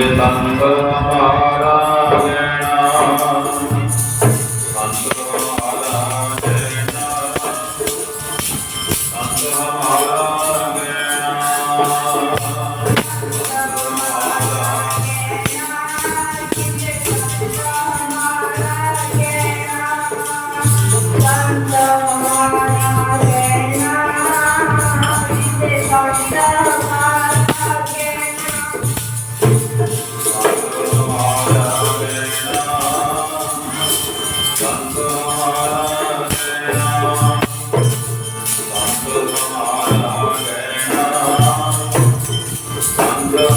ਤੰਗ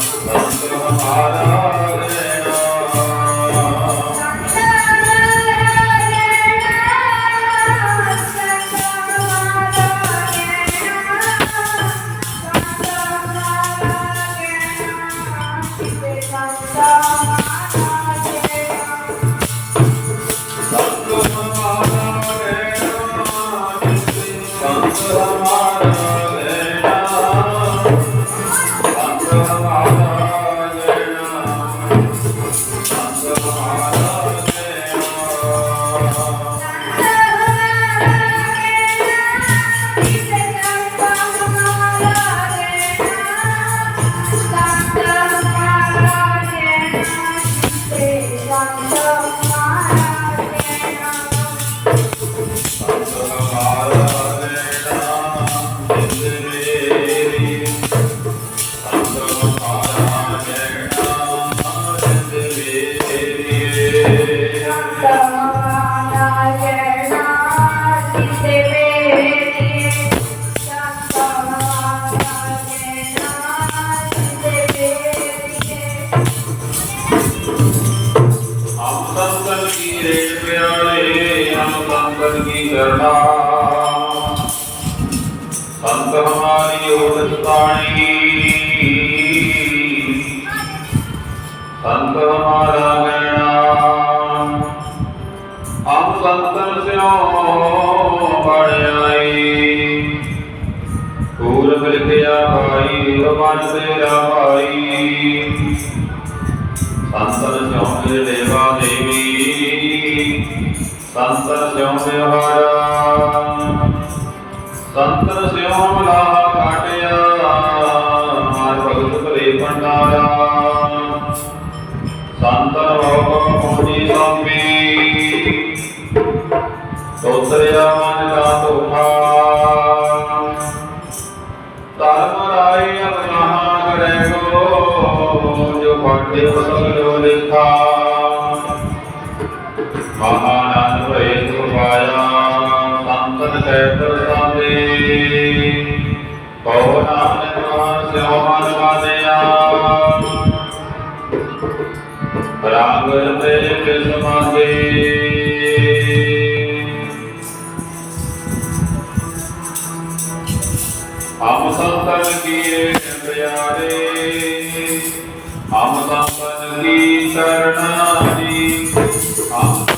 Namah ਹਮ ਸੰਤਨ ਕੀ rate ਪਿਆਲੇ ਹਮ ਸੰਤਨ ਕੀ ਕਰਨਾ ਸੰਤ ਹਮਾਰੀ ਓਟ ਸਤਾਣੀ ਸੰਤ ਹਮਾਰਾ ਗੈਣਾ ਹਮ ਸੰਤਨ ਸਿਓ ਬੜਾਈ ਪੂਰਬ ਲਿਖਿਆ ਭਾਈ ਰਮਨ ਤੇਰਾ ਭਾਈ ਸੰਤਨ ਸੰਤਨ ਸਿਉ ਵਿਹਾਰਾ ਸੰਤਨ ਸਿਉ ਮਲਾ ਕਾਟਿਆ, ਮਾਰ ਭਗਤ ਭਲੇ ਭੰਡਾਰਾ। ਸੰਤਨ ਹੋਕਮ ਪਹੁੰਚੀ ਸੰਪੀ ਤੋਤਰਿਆ ਮਨ ਕਾ ਤੋਠਾ ਧਰਮ ਰਾਏ ਅਪਨਾਹ ਕਰੇ ਗੋ ਜੋ ਪਾਟੇ ਸਗਲੋ ਲਿਖਾ। ਮਹਾਨੰਦ ਭਏ ਸੁਭਾਇਆ ਸੰਤਨ ਕੈ ਪ੍ਰਸਾਦੇ ਕਉ ਨਾਨਕ ਮਨ ਸਿਉ ਮਨ ਮਾਨਿਆ ਰਾਗ ਰਤੇ ਕਿਸ ਮਾਗੇ ਹਮ ਸੰਤਨ ਕੀਏ ਪਿਆਰੇ ਹਮ ਸੰਤਨ ਕੀ ਸਰਣਾਜੀ ਹਮ